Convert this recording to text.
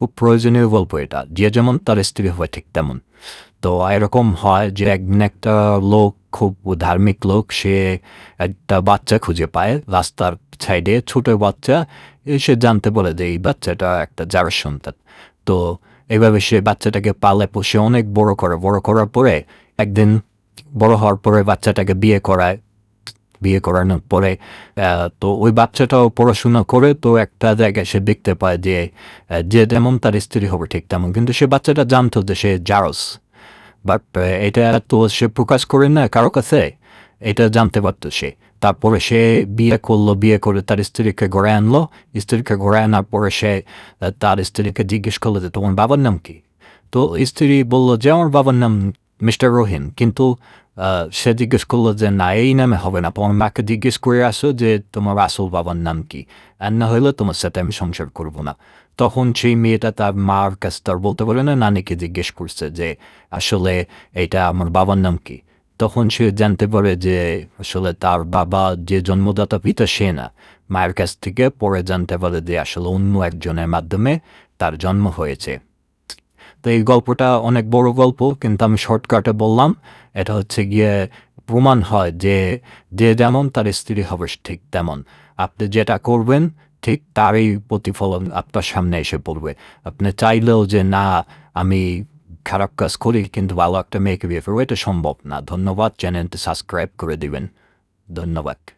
খুব প্রয়োজনীয় গল্প এটা। যে যেমন তার স্ত্রী হয় ঠিক তেমন। তো এরকম হয় যে একদিন একটা লোক, খুব ধার্মিক লোক, সে একটা বাচ্চা খুঁজে পায় রাস্তার সাইডে ছোট বাচ্চা সে জানতে বলে যে এই বাচ্চাটা একটা যার সন্তান তো এইভাবে সে বাচ্চাটাকে পালে পোষে অনেক বড় করে, বড় করার পরে একদিন বড় হওয়ার পরে বাচ্চাটাকে বিয়ে করায়। বিয়ে করানোর পরে তো ওই বাচ্চাটাও পড়াশোনা করে তো একটা জায়গায় সে দেখতে পায় যে যে যেমন তার স্ত্রী হবে ঠিক তেমন। কিন্তু সে বাচ্চাটা জানতো যে সে জারস। বাট এটা তো সে প্রকাশ করে না কারও কাছে, এটা জানতে পারতো সে। তারপরে সে বিয়ে করল, বিয়ে করে তার স্ত্রীকে ঘরে আনলো। স্ত্রীকে ঘরে আনার পরে সে তার স্ত্রীকে জিজ্ঞেস করল যে, তোমার বাবার নাম কি? তো স্ত্রী বলল যে, আমার বাবার নাম মিস্টার রহিম কিন্তু সে জিজ্ঞেস করল যে না এই নামে হবে না তোমার মাকে জিজ্ঞেস করে আসো যে তোমার আসল বাবার নাম কি আর না হলে তোমার সাথে আমি সংসার করব না তখন সেই মেয়েটা তার মার কাছে তার বলতে পারে না নানিকে জিজ্ঞেস করছে যে আসলে এটা আমার বাবার নাম কি তখন সে জানতে পারে যে আসলে তার বাবা যে জন্মদাতা পিতা সে না মায়ের কাছ থেকে পরে জানতে পারে যে আসলে অন্য একজনের মাধ্যমে তার জন্ম হয়েছে তো এই গল্পটা অনেক বড় গল্প, কিন্তু আমি শর্টকাটে বললাম। এটা হচ্ছে গিয়ে প্রমাণ হয় যে যে যেমন তার স্ত্রী হবে ঠিক তেমন। আপনি যেটা করবেন, ঠিক তারই প্রতিফলন আপনার সামনে এসে পড়বে। আপনি চাইলেও যে, না, আমি খারাপ কাজ করি, কিন্তু ভালো একটা মেয়েকে বিয়ে করব, এটা সম্ভব না। ধন্যবাদ, চ্যানেলটি সাবস্ক্রাইব করে দিবেন। ধন্যবাদ।